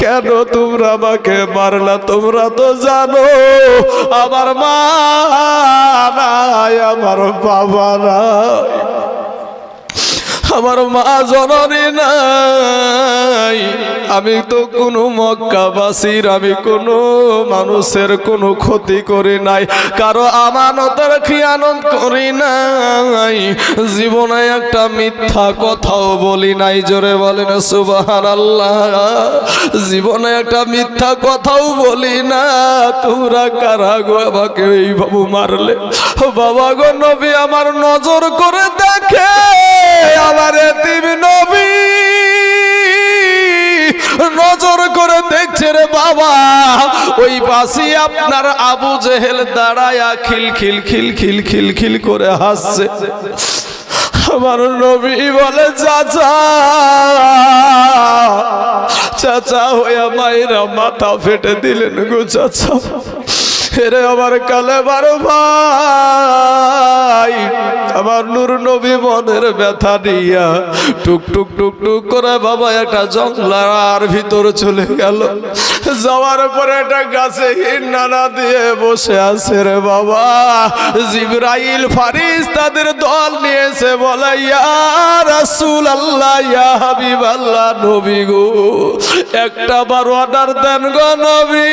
কেন তোমরা আমাকে মারলা? তোমরা তো জানো আমার মা নাই আমার বাবা নাই। আমার মা জননী নাই। আমি তো কোনো মক্কাবাসীর, আমি কোনো মানুষের কোনো ক্ষতি করি নাই। কারও আমানতের খিয়ানত করি নাই। জীবনে একটা মিথ্যা কথাও বলি নাই। জোরে বলেন সুবাহান আল্লাহ জীবনে একটা মিথ্যা কথাও বলি না। তোমরা কারা গো আমাকে এইভাবে মারলে? বাবা গো নবী আমার নজর করে দেখে। আমার এতিম নবী নজর করে দেখছে রে বাবা। ওই পাশে আপনার আবু জেহেল দাঁড়ায়া খিল খিল খিল খিল খিল খিল করে হাসছে। আমার নবী বলে, চাচা চাচা হইয়া মায়েরা মাথা ফেটে দিলেন গো, চাচা। হেরে আমার কালে বারো ভাই, আমার নূর নবী মনের ব্যথা দিয়া টুক টুক টুক টুক করে বাবা একটা জঙ্গলার ভিতর চলে গেল। যাওয়ার পরে একটা গাছে নানা দিয়ে বসে আছে রে বাবা। জিব্রাইল ফারিস তাদের দল নিয়েছে বলে রাসূল আল্লাহ ইয়া হাবিব আল্লাহ নবী গো, একটা বার অর্ডার দেন গো নবী।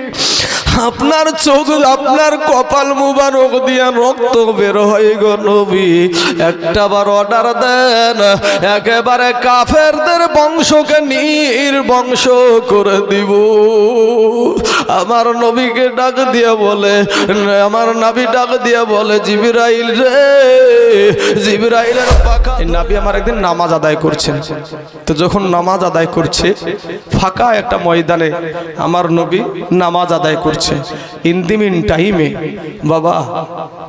আপনার চোখ, আপনার কপাল মুবারক দিয়া রক্ত বের হয়ে গো একটা বার অর্ডার দেন, একেবারে কাফেরদের বংশকে নির বংশ করে দিব। আমার নবীকে ডাক দিয়া বলে, আমার নাবি ডাক দিয়া বলে, জিবিরাইল রে, জিবিরাইলের পাখা নাবি আমার একদিন নামাজ আদায় করছেন। তো যখন নামাজ আদায় করছে, ফাঁকা একটা ময়দানে আমার নবী নামাজ আদায় করছে। ইন্দিমিন টাইমে, বাবা,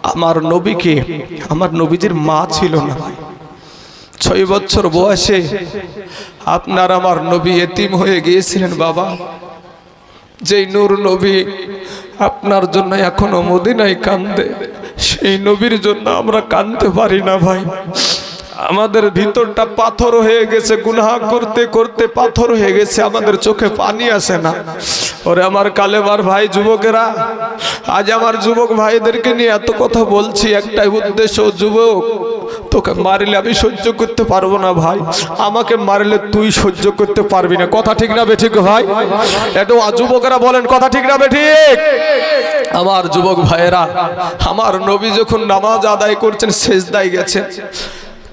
আমার নবীকে, আমার নবীজির মা ছিল না ভাই। ছয় বছর বয়সে আপনার আমার নবী এতিম হয়ে গিয়েছিলেন বাবা। যেই নূর নবী আপনার জন্য এখনও মদিনায় কান্দে, সেই নবীর জন্য আমরা কান্দতে পারি না ভাই। আমাদের ভিতরটা পাথর হয়ে গেছে, গুনাহ করতে করতে পাথর হয়ে গেছে, আমাদের চোখে পানি আসে না। ওরে আমার কালেবার ভাই, যুবকেরা, আজ আমার যুবক ভাইদেরকে নিয়ে এত কথা বলছি, একটাই উদ্দেশ্য, যুবক, তোকে মারলে আমি সহ্য করতে পারব না ভাই, আমাকে মারলে তুই সহ্য করতে পারবি না। কথা ঠিক না বেঠিক ভাই? একটু যুবকেরা বলেন, কথা ঠিক না বেঠিক? আমার যুবক ভাইয়েরা, আমার নবী যখন নামাজ আদায় করছেন শেষদায় গেছেন।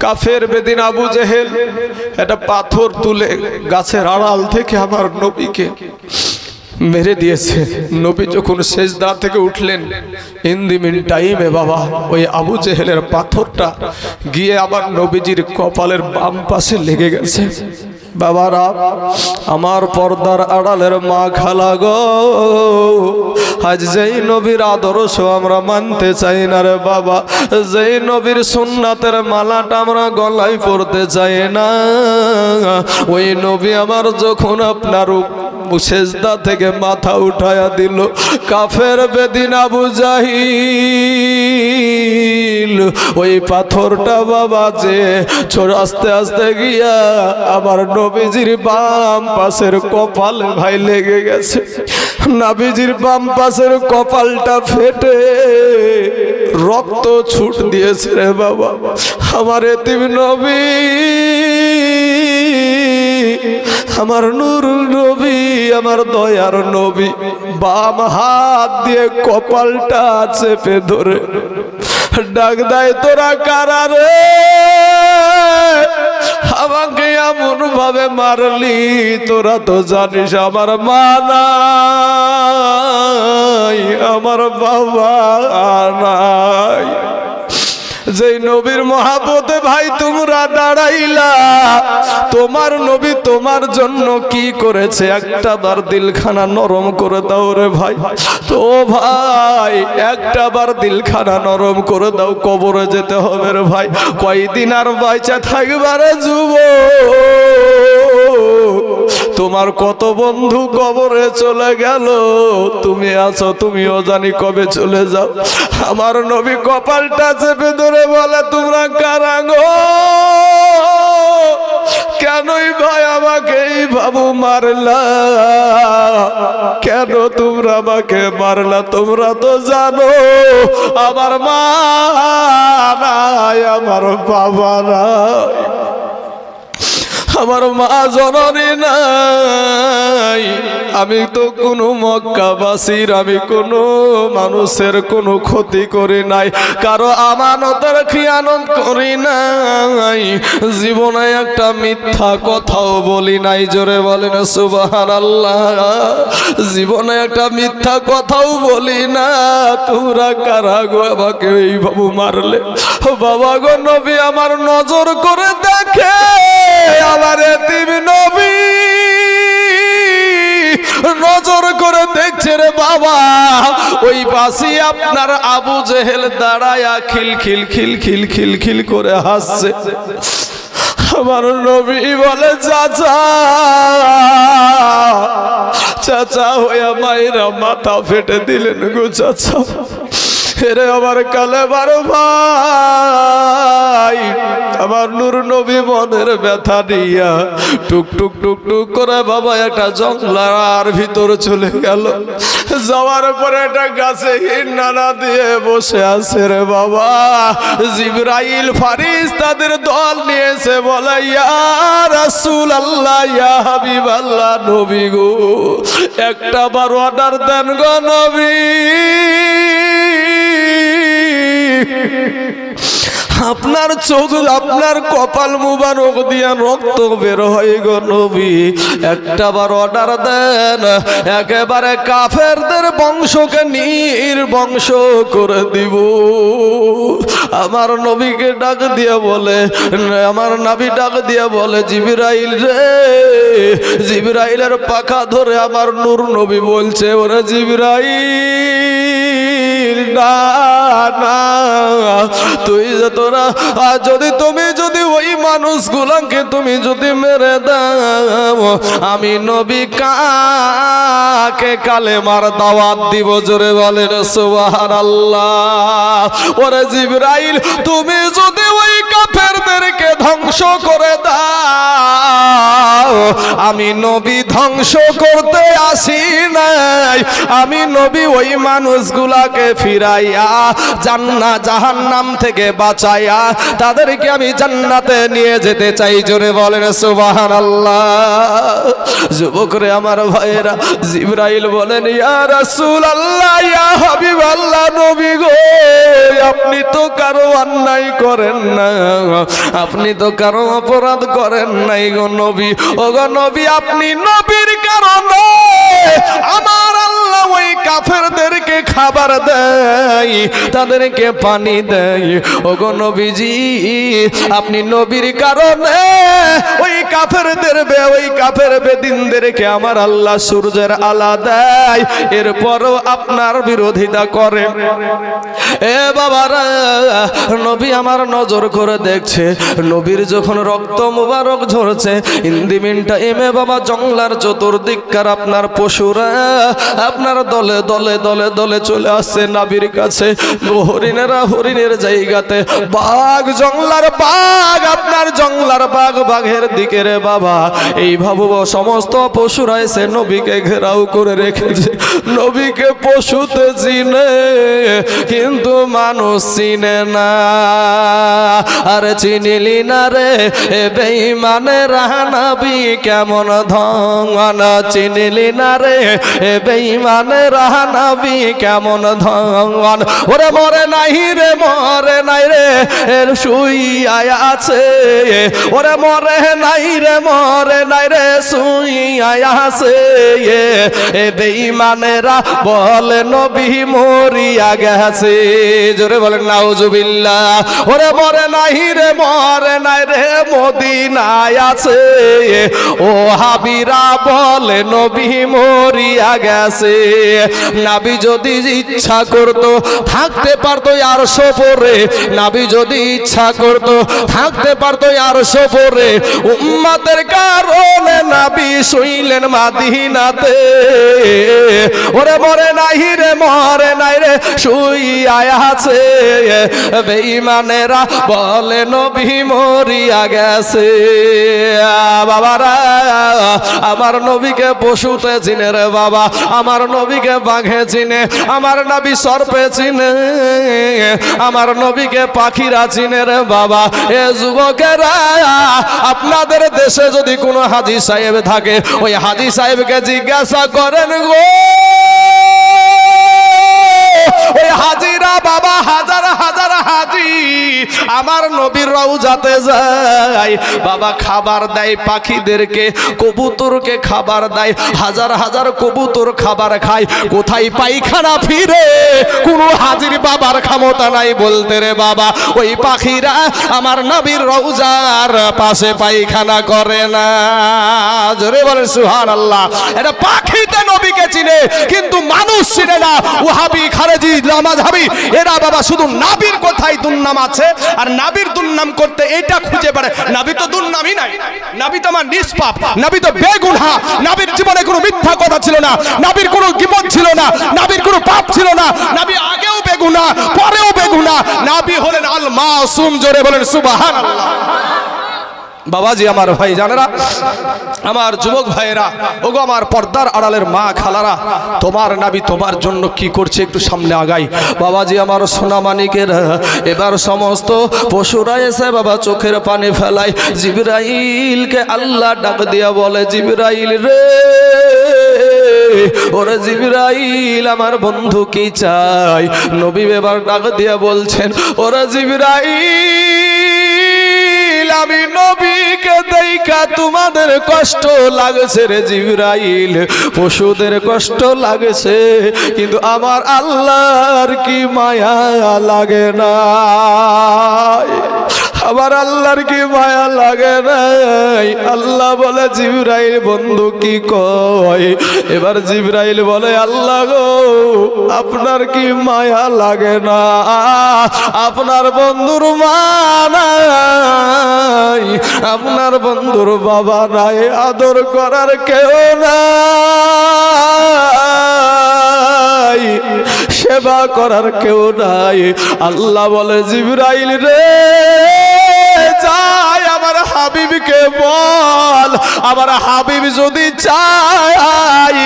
কাফের বেদিন আবু জেহেল, একটা পাথর তুলে গাছের আড়াল থেকে আমার নবীকে মেরে দিয়েছে। নবী যখন শেষ দা থেকে উঠলেন ইন্দিমিন টাইমে বাবা, ওই আবু জেহেলের পাথরটা গিয়ে আবার নবীজির কপালের বাম পাশে লেগে গেছে। বাবারা, আমার পর্দার আড়ালের মা খালা গো। আজ যেই নবীর আদর্শ আমরা মানতে চাই না রে বাবা, যেই নবীর সুন্নাতের মালাটা আমরা গলায় পড়তে চাই না। ওই নবী আমার যখন আপনার সেজদা থেকে মাথা উঠায়া দিল, কাফের বেদিন জাহিল। ওই পাথরটা বাবা যে ছোট আস্তে আস্তে গিয়া আমার নবীজির বাম পাশের কপাল ভাই লেগে গেছে। নাবিজির বাম পাশের কপালটা ফেটে। রক্ত ছুট দিয়েছে রে বাবা। আমার এতিম নবী, আমার নূর নবী, আমার দয়ার নবী। বাম হাত দিয়ে কপালটা চেপে ধরে। ডাক দেয়, তোরা কারা রে? আমাকে এমন ভাবে মারলি তোরা তো জানিস আমার মা নাই আমার বাবা নাই। যেই নবীর মহাপতে ভাই, তোমরা দাঁড়াইলা। তোমার নবী তোমার জন্য কি করেছে? একটা বার দিলখানা নরম করে দাও রে ভাই। তো ভাই, একটা বার দিলখানা নরম করে দাও, কবরে যেতে হবে রে ভাই। কয়দিন আর বাইচা থাকবারে যুব। তোমার কত বন্ধু কবরে চলে গেল? তুমি আছো, তুমিও জানি কবে চলে যাও। আমার নবী কপালটা চেপে ধরে করে বলে, তোমরা কারা গো? কেনই ভাই আমাকে বাবু মারলা? কেন তোমরা আমাকে মারলা? তোমরা তো জানো, আমার মা নাই, আমার বাবা নাই। আমার মা জননী নাই। আমি তো কোনো মক্কাবাসীর, আমি কোনো মানুষের কোনো ক্ষতি করি নাই। কারও আমানতের খিয়ানত করি নাই। জীবনে একটা মিথ্যা কথাও বলি নাই। জোরে বলেন সুবাহান আল্লাহ জীবনে একটা মিথ্যা কথাও বলি না। তোমরা কারা গো আমাকে এইভাবে মারলে? বাবা গো নবী আমার নজর করে দেখে। নজর করে দেখছে রে বাবা। ওই পাশে আপনার আবু জেহেল দাঁড়ায়া খিল খিল খিল খিল খিল খিল করে হাসছে। আমার নবী বলে, চাচা চাচা হইয়া মায়েরা মাথা ফেটে দিলেন গো, চাচা। হেরে আমার কালে বারো ভাই, আমার নূর নবী মনের ব্যথা নিয়া টুক টুক টুক টুক করে বাবা একটা জঙ্গলার ভিতর চলে গেল। যাওয়ার পরে একটা গাছে নানা দিয়ে বসে আছে রে বাবা। জিব্রাইল ফারিস তাদের দল নিয়েছে বলে রাসূল আল্লাহ ইয়া হাবিব আল্লাহ নবী গো, একটা বার অর্ডার দেন গো নবী। আপনার চোখ, আপনার কপাল মুবারক দিয়া রক্ত বের হয়ে গো একটা বার অর্ডার দেন, একেবারে কাফেরদের বংশকে নির বংশ করে দিব। আমার নবীকে ডাক দিয়া বলে, আমার নাবি ডাক দিয়া বলে, জিবিরাইল রে, জিবিরাইলের পাখা ধরে আমার নূর নবী বলছে, ওরে জিবিরাইল। না না। তুই যে তোরা যদি তুমি যদি ওই মানুষগুলোকে তুমি যদি মেরে দাও, আমি নবী কাকে দাওয়াত দিব জোরে বলেন সোহার আল্লাহ ওরে জিবরাইল, তুমি যদি ওই কাফেরদেরকে ধ্বংস করে দাও। আমি নবী ধ্বংস করতে আসি নাই। আমি নবী ওই মানুষগুলাকে ফিরাইয়া জান্না জাহান্নাম থেকে বাঁচাইয়া তাদেরকে আমি জান্নাতে নিয়ে যেতে চাই। জোরে বলেন সুবাহান আল্লাহ যুবকরে, আমার ভাইয়েরা, জিব্রাইল বলেন, ইয়া রাসূল আল্লাহ ইয়া হাবিব আল্লাহ নবী গো তো কারও অন্যায় করেন না। আপনি তো কারও অপরাধ করেন নাই গো নবী। ও গো নবী, আপনি নবীর কারণে আমার আল্লাহ ওই কাফেরদেরকে খাবার দেয়, তাদেরকে পানি দেয়। ও গো নবীজি, আপনি নবীর কারণে ওই কাফেরদের বে, ওই কাফের বেদিনদেরকে আমার আল্লাহ সূর্যের আলা দেয়। এরপরও আপনার বিরোধিতা করে। এ বাবারা নবী আমার নজর করে দেখছে। নবীর যখন রক্ত মুবারক ঝরছে, ইন্দিমিনটা এমে বাবা জংলার চতুর্দিককার আপনার পশুরা, আপনার দলে দলে দলে দলে চলে আসছে নাবির কাছে। হরিণেরা হরিণের জায়গাতে। বাঘ জংলার বাঘ, আপনার জংলার বাঘ বাঘের দিকে রে বাবা। এই ভাবো সমস্ত পশুরা এসে নবীকে ঘেরাও করে রেখেছে। নবীকে পশুতে চিনে, কিন্তু মানুষ চিনে না। আর চিনিলি না রে, এ বেইমানে রাহানাবি কেমন ধন চিনিলি না রে, এ বেইমানে রাহানাবি কেমন ধন ওরে মরে নাই রে, মরে নাই রে শুই আছে। ওরে মরে নাই রে, মরে নাই রে শুই আছে। এ বেইমানেরা বলে, নবী মরিয়া গেছে। জোরে বলেন ওরে মরে নাই রে, মরে নাই রে, মদিনায় আছে। ও হাবিরা বলে, নবী মরিয়া গেছে। নাবি যদি ইচ্ছা করতো, থাকতে পারতো আর সপরে নাবি যদি ইচ্ছা করতো, থাকতে পারতো আর সপরে উম্মাদের কারণে নাবি শুইলেন মাদিনাতে। ওরে মরে নাই রে, মরে নাই রে শুই আছে। বেঈমানেরা বলে, নবী মরিয়া গেছে। বাবারা, আমার নবীকে পশুতে চিনে রে বাবা, আমার নবীকে বাঘে চিনে, আমার নবী সর্পে চিনে, আমার নবীকে পাখিরা চিনে রে বাবা। এ যুবকেরা, আপনাদের দেশে যদি কোনো হাজি সাহেব থাকে, ওই হাজি সাহেবকে জিজ্ঞাসা করেন গো। হাজিরা বাবা, হাজার হাজার হাজি। আমার নবীর রওজাতে যায়। বাবা খাবার দেয় পাখিদেরকে, কবুতরকে খাবার দেয়। হাজার হাজার কবুতর খাবার খায়। কোথায় পায়খানা ফিরে? কোনো হাজির বাবার ক্ষমতা নাই বলতে রে বাবা। ওই পাখিরা আমার নবীর রওজার পাশে পায়খানা করে না। জোরে বলে সুহান আল্লাহ এটা পাখিতে নবীকে চিনে, কিন্তু মানুষ চিনে না। ওহাবি খারেজি লামাজহাবি এরা বাবা শুধু নাবির কোথায় দুর্নাম আছে, আর নাবির দুর্নাম করতে এটা খুঁজে পারে নাবি তো দুর্নামই নাই। নাবি তো আমার নিষ্পাপ। নাবি তো বেগুনহা। নাবির জীবনে কোনো মিথ্যা কথা ছিল না। নাবির কোনো বিপদ ছিল না। নাবির কোনো পাপ ছিল না। নাবি আগেও বেগুনা, পরেও বেগুনা। নাবি হলেন আল মাসুম জোরে বলেন সুবহানাল্লাহ। বাবাজি, আমার ভাই জানেরা, আমার যুবক ভাইয়েরা, ওগো আমার পর্দার আড়ালের মা খালারা, তোমার নাবি তোমার জন্য কি করছে একটু সামনে আগাই। বাবাজি, আমার সোনা মানিকের, এবার সমস্ত পশুরা এসে বাবা চোখের পানি ফেলায়, জিবরাইলকে আল্লাহ ডাক দিয়া বলে, জিবরাইল রে, ওরে জিবরাইল, আমার বন্ধু কি চাই নবী এবার ডাক দিয়া বলছেন, ওরে জিবরাইল আমি নবীকে দেখা তোমাদের কষ্ট লাগছে রে জিবরাইল। পশুদের কষ্ট লাগছে, কিন্তু আমার আল্লাহর কি মায়া লাগে না আমার আল্লাহর কি মায়া লাগে নাই? আল্লাহ বলে, জিবরাইল বন্ধু কি কয়? এবার জিবরাইল বলে, আল্লাহ গো, আপনার কি মায়া লাগে না? আপনার বন্ধুর মা নাই। আপনার বন্ধুর বাবা নাই। আদর করার কেউ নাই। সেবা করার কেউ নাই। আল্লাহ বলে, জিবরাইল রে আমার হাবিবকে বল, আমার হাবিব যদি চাই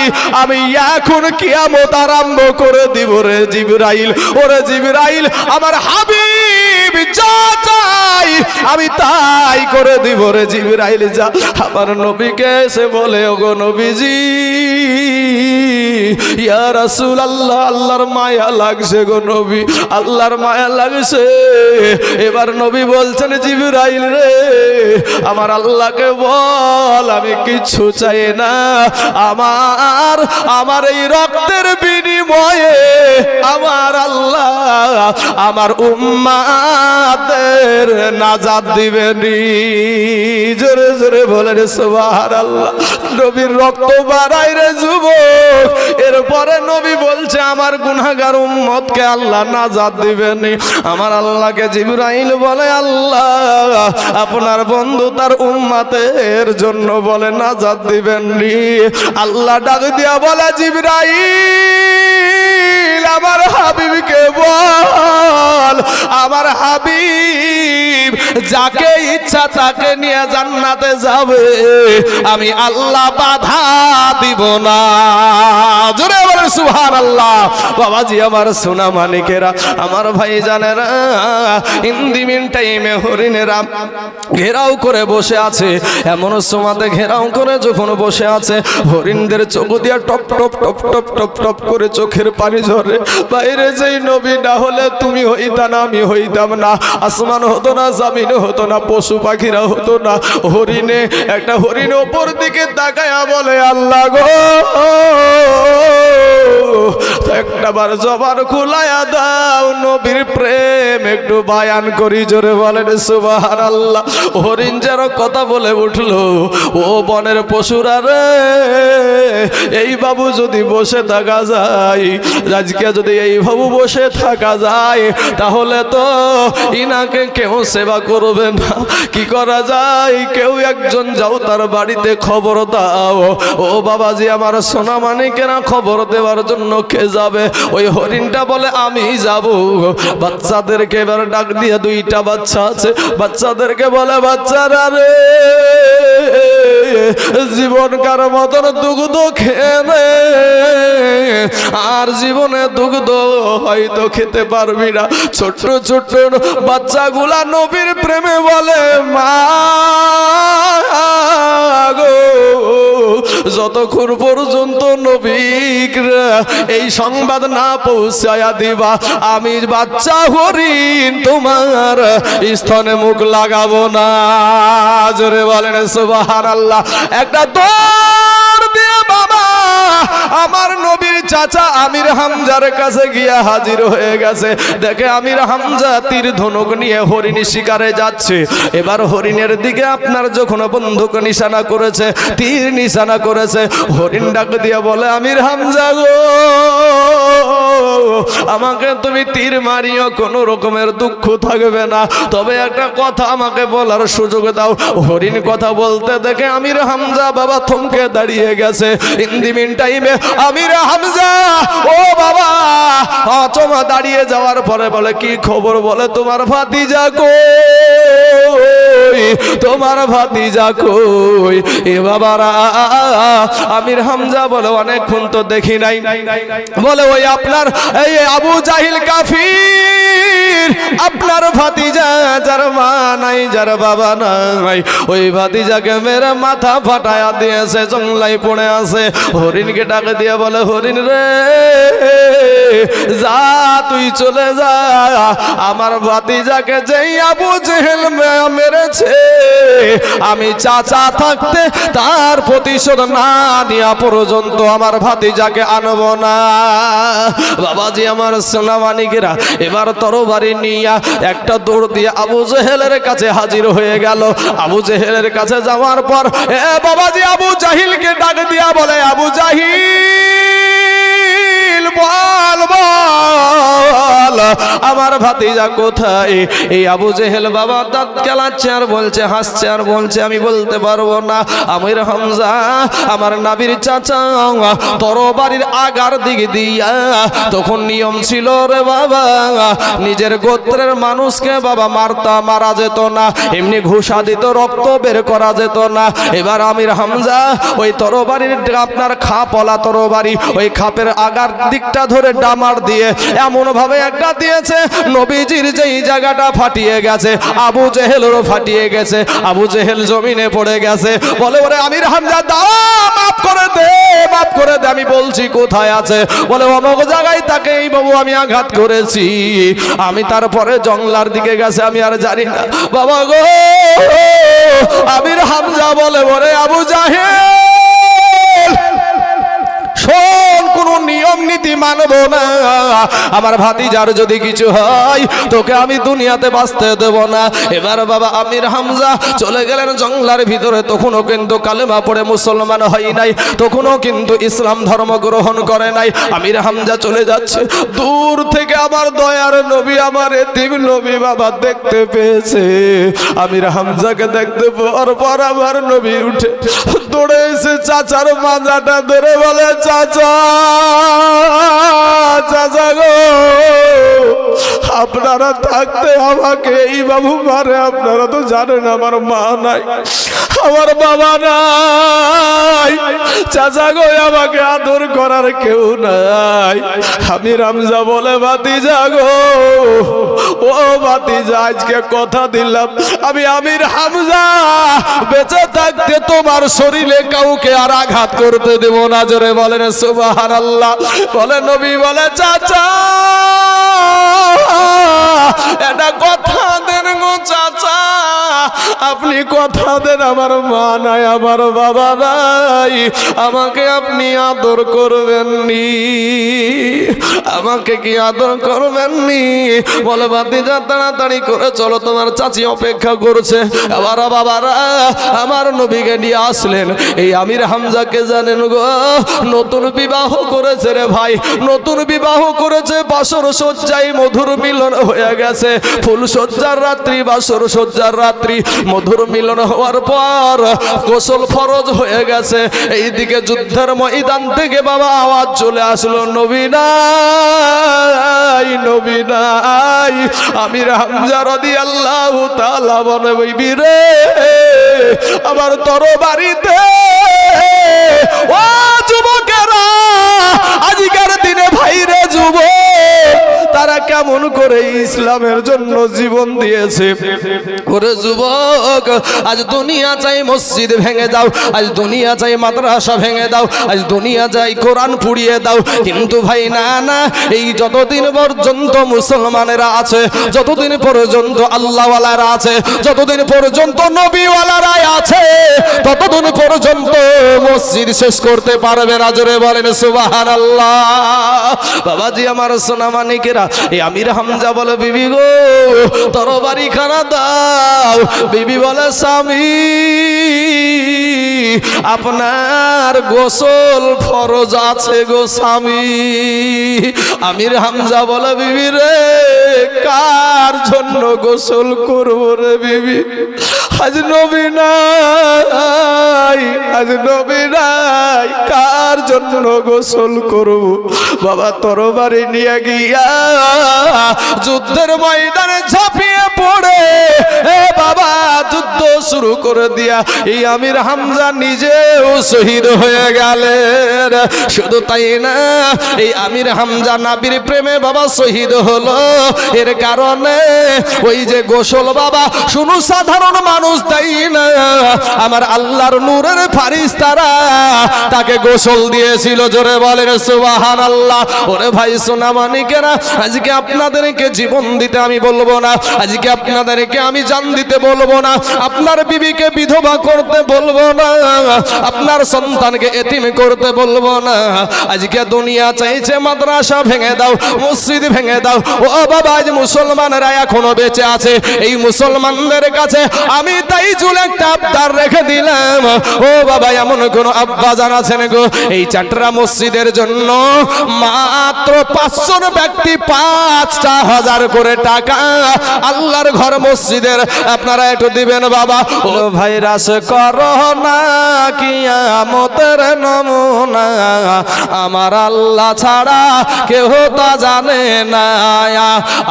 আমি এখন কিয়ামত আরম্ভ করে দিব রে জিবরাইল। ওরে জিবরাইল, আমার হাবিব যা চাই আমি তাই করে দিব রে জিবরাইল যা। আমার নবীকে এসে বলে, ওগো নবীজি, ইয়া রাসূল আল্লাহ আল্লাহর মায়া লাগছে গো নবী, আল্লাহর মায়া লাগছে। এবার নবী বলছেন, জিবরাইল রে আমার আল্লাহকে বল, আমি কিচ্ছু চাই না। আমার আমার এই রক্তের বিনিময়ে আমার আল্লাহ আমার উম্মাদের নাজাত দিবেনি জোরে জোরে বলেন সুবহান আল্লাহ নবীর রক্ত বাড়াই রে যুবক। এরপরে নবী বলছে, আমার গুনাহগার উম্মতকে আল্লাহ নাজাত দিবেনি আমার আল্লাহকে জিবরাইল বলে, আল্লাহ, আপনার বন্ধু তার উম্মাতের জন্য বলে নাজাত দিবেননি আল্লাহ ডাক দিয়া বলে, জিবরাইল, আমার হাবিবকে বল, আমার হাবিব যাকে ইচ্ছা তাকে নিয়ে জান্নাতে যাবে। আমি আল্লাহ বাধা দিব না। জোরে বলে সুহান আল্লাহ বাবাজি, আমার সোনা মানিকেরা আমার ভাই জানেরা ইন্দিমিন টাইমে হরিণেরা ঘেরাও করে বসে আছে। এমন সমাতে ঘেরাও করে যখন বসে আছে, হরিণদের চোখ দিয়া টপ টপ টপ টপ টপ টপ করে চোখের পানি ঝরে। বাইরে যেই নবী, না হলে তুমি হইতা না, আমি হইতাম না। আসমান হতো না, জামিন হতো না, পশু পাখিরা হতো না। হরিণে, একটা হরিণ ওপর দিকে তাকায়া বলে, আল্লাহ গো! একটা বার জবান খুলায়া দাও, নবীর প্রেম একটু বায়ান করি, জোরে বলেন সুবাহান আল্লাহ হরিণ যেন কথা বলে উঠল, ও বনের পশুরা রে, এই বাবু যদি বসে থাকা যায় আজকে যদি এই বাবু বসে থাকা যায়, তাহলে তো ইনাকে কেউ সেবা করবে না। কি করা যায়? কেউ একজন যাও তার বাড়িতে খবর দাও। ও বাবাজি, আমার সোনা মানিকেরা খবর দেওয়ার জন্য কে যাবে? ওই হরিণটা বলে, আমি যাব। বাচ্চাদেরকে এবার ডাক দিয়ে দুইটা বাচ্চা আছে। বাচ্চাদেরকে বলে বাচ্চারা রে জীবনকার মতন দুগ্ধ খেয়ে আর জীবনে দুগ্ধ হয়তো খেতে পারবি না। ছোট্ট ছোট্ট বাচ্চাগুলা নবীর প্রেমে বলে, মা গো। যতক্ষণ পর্যন্ত নবীক এই সংবাদ না পৌঁছায়া দিবা, আমি বাচ্চা হরিণ তোমার স্থানে মুখ লাগাবো না। জোরে বলেন সুবাহ আল্লাহ একটা দৌড় দিয়ে বাবা আমার নবীর চাচা আমির হামজার কাছে গিয়া হাজির হয়ে গেছে। দেখে আমির হামজা তীর ধনুক নিয়ে হরিণ শিকারে যাচ্ছে। এবার হরিণের দিকে আপনার যখন বন্দুক নিশানা করেছে, তীর নিশানা করেছে, হরিণ ডাক দিয়ে বলে, আমির হামজা গো আমাকে তুমি তীর মারিও, কোনো রকমের দুঃখ থাকবে না। তবে একটা কথা আমাকে বলার সুযোগ দাও। হরিণ কথা বলতে দেখে আমির হামজা বাবা থমকে দাঁড়িয়ে গেছে। ইন্দিমিন টাইমে আমির হামজা, ও বাবা অচমা দাঁড়িয়ে যাওয়ার পরে বলে, কি খবর বলে তোমার ভাতিজা কই? তোমার ভাতিজা কই? এ বাবারা আমির হামজা বলে, অনেকক্ষণ তো দেখি নাই। বলে, ওই আপনার এই আবু জাহিল কাফির আপনার ভাতিজা, যার মা নাই, যার বাবা নাই, ওই ভাতিজাকে মেরে মাথা ফাটায়া দিয়েছে জংলাই পড়ে আছে। হরিণকে ডাকে দিয়ে বলে, হরিণ রে, যা, তুই চলে যা। আমার ভাতিজাকে যেই আবু জেহেল মেরেছে, আমি চাচা থাকতে তার প্রতিশোধ না নেওয়া পর্যন্ত আমার ভাতিজাকে আনব না। বাবাজি, আমার সোনামানিকেরা এবার তরবারি নিয়া একটা দৌড় দিয়ে আবু জেহেলের কাছে হাজির হয়ে গেল। আবু জেহেলের কাছে যাওয়ার পর, এ বাবাজি, আবু জাহিলকে ডাক দিয়া বলে, আবু জাহিল! বল বল। আমার ভাতিজা কোথায়? এই আবু জেহেল বাবা দাঁত কেলাচ্ছে আর বলছে, হাসছে আর বলছে, আমি বলতে পারব না। আমির হামজা, আমার নাবির চাচা, তরবারির আগার দিকে দিয়া তখন নিয়ম ছিল রে বাবা, নিজের গোত্রের মানুষকে বাবা মারতা মারা যেত না, এমনি ঘুষা দিত, রক্ত বের করা যেত না। এবার আমির হামজা, ওই তরবারির আপনার খাপলা তরবারি, ওই খাপের আগার দিকটা ধরে ডামার দিয়ে এমন ভাবে একটা দিয়েছে, নবীজির যেই জায়গাটা ফাটিয়ে গেছে, আবু জেহেলেরও ফাটিয়ে গেছে, আবু জেহেল জমিনে পড়ে গেছে, বলে, ওরে আমির হামজা দাও করে দে, মাফ করে দে, আমি বলছি কোথায় আছে? বলে, অমক জায়গায় তাকে এই বাবু, আমি আঘাত করেছি, আমি তারপরে জংলার দিকে গেছে, আমি আর জানি না। বাবা গো, আমির হামজা বলে, ওরে আবু জাহেল শোন কোন নিয়ম নীতি মানব না। আমার ভাতিজার যদি কিছু হয়, তোকে আমি দুনিয়াতে বাঁচতে দেব না। এবার বাবা আমির হামজা চলে গেলেন জঙ্গলার ভিতরে, তখনও কিন্তু কালেমা পড়ে মুসলমান হয় নাই, তখনও কিন্তু ইসলাম ধর্ম গ্রহণ করে নাই। আমির হামজা চলে যাচ্ছে। দূর থেকে আমার দয়ার নবী, আমার এতিম নবী বাবা দেখতে পেয়েছে। আমির হামজাকে দেখতে পাওয়ার পর আমার নবী উঠে দৌড়ে এসে চাচার মাজাটা ধরে বলে, চাচা আপনারা থাকতে আমাকে এই বাবু মারে, আপনারা তো জানেন আমার মা নাই, আমার বাবা নাই। চাচা গো আমাকে আদর করার কেউ নাই। আমি রামজা বলে বাতি জাগো ও বাতি যা আজকে কথা দিলাম। আমি আমির হামজা, বেঁচে থাকতে তোমার শরীরে কাউকে আর আঘাত করতে দেব না। জোরে বলেন সুবাহান আল্লাহ বলে নবী বলে চাচা। এটা কথা দেন গো চাচা। আপনি কথা দেন আমার মা নাই আমার বাবা নাই। আমাকে আপনি আদর করবেন নি আমাকে কি আদর করবেন নি বলে বাতি যা তাড়াতাড়ি করে চলো, তোমার চাচি অপেক্ষা করছে। আবার বাবারা, আমার নবীকে নিয়ে আসলেন। এই আমির হামজাকে জানেন গো, নতুন বিবাহ করেছে রে ভাই। নতুন বিবাহ করেছে, বাসর সজ্জায় মধুর মিলন হয়ে গেছে। ফুল সজ্জার রাত্রি, বাসর সজ্জার রাত্রি। মধুর মিলন হওয়ার পর গোসল ফরজ হয়ে গেছে। এইদিকে যুদ্ধের ময়দান থেকে বাবা আওয়াজ চলে আসলো নবীনাই নবীনাই আমির হামজা রাদিয়াল্লাহু তাআলা বলে বইবি রে, আমার তর তরবারিতে, ও যুবকেরা, আজকের দিনে ভাইরে যুব তারা কেমন করে ইসলামের জন্য জীবন দিয়েছে? ওরে যুবক, আজ দুনিয়া চাই মসজিদ ভেঙে দাও, আজ দুনিয়া চাই মাদ্রাসা ভেঙে দাও, আজ দুনিয়া চাই কোরআন পুড়িয়ে দাও। কিন্তু ভাই, না না, এই যতদিন পর্যন্ত মুসলমানেরা আছে, যতদিন পর্যন্ত আল্লাহওয়ালারা আছে, যতদিন পর্যন্ত নবীওয়ালারা আছে, ততদিন পর্যন্ত মসজিদ শেষ করতে পারবে না। জোরে বলেন সুবাহান আল্লাহ বাবাজি, আমার সোনা মানিকেরা এই আমির হামজা বলে, বিবি গো তরবারি খানা দাও। বিবি বলে, স্বামী, আপনার গোসল ফরজ আছে গো স্বামী। আমির হামজা বলে, বিবি রে জন্য গোসল করব রে বিবি। আজ নবী নাই, আজ নবী নাই, কার জন্য গোসল করব? বাবা তরবারি নিয়ে গিয়া যুদ্ধের ময়দানে ঝাঁপিয়ে পড়ে। এ বাবা, যুদ্ধ শুরু করে দিয়া এই আমির হামজা নিজেও শহীদ হয়ে গেলেন। শুধু তাই না, এই আমির হামজা নাবির প্রেমে বাবা শহীদ হলো। এর কারণে ওই যে গোসল বাবা, শুনু সাধারণ মানুষ তাই না? আমার আল্লাহর নূরের ফারিস্তারা তাকে গোসল দিয়েছিল, জোরে বলেন সুবাহান আল্লাহ ওরে ভাই সোনা মানিকেরা, আজকে আপনাদেরকে জীবন দিতে আমি বলব না, আজকে আপনাদেরকে আমি জান দিতে বলব না, আপনার বিবিকে বিধবা করতে বলব না, আপনার সন্তানকে এতিম করতে বলব না। আজকে দুনিয়া চাইছে মাদ্রাসা ভেঙে দাও, মসজিদ ভেঙে দাও, ও বাবা, আজ মুসলমানরা এখনও বেঁচে আছে। এই মুসলমানদের কাছে আমি তাই চুল একটা আবদার রেখে দিলাম। ও বাবা, এমন কোন আব্বা জানাছেন গো? এই চাটরা মসজিদের জন্য মাত্র পাঁচজন ব্যক্তি পাঁচটা হাজার করে টাকা আল্লাহর ঘর মসজিদের, আপনারা একটু দিবেন বাবা। ও ভাইরাস করো না কিয়ামতের নমুনা? আমার আল্লাহ ছাড়া কেহ তা জানে না।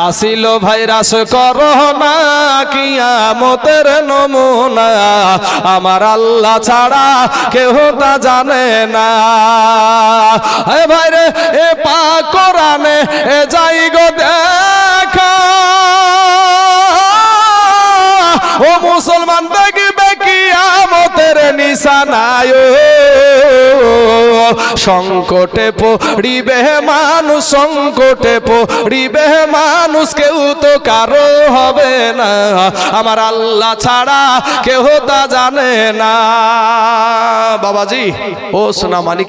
আসিল ভাইরাস করো না কিয়ামতের নমুনা। আমার আল্লাহ ছাড়া কেহ তা জানে না। হে ভাই রে, এ পা কোরআনে, এ যাই গো দেখা। ও মুসলমান দেখবে কি আমতের নিশানায় সংকটে পড়িবে মানুষ, সংকটে পড়িবে মানুষ, কেউ তো কারও হবে না। আমার আল্লাহ ছাড়া কেউ তা জানে না। বাবাজি, ও সোনা মানিক।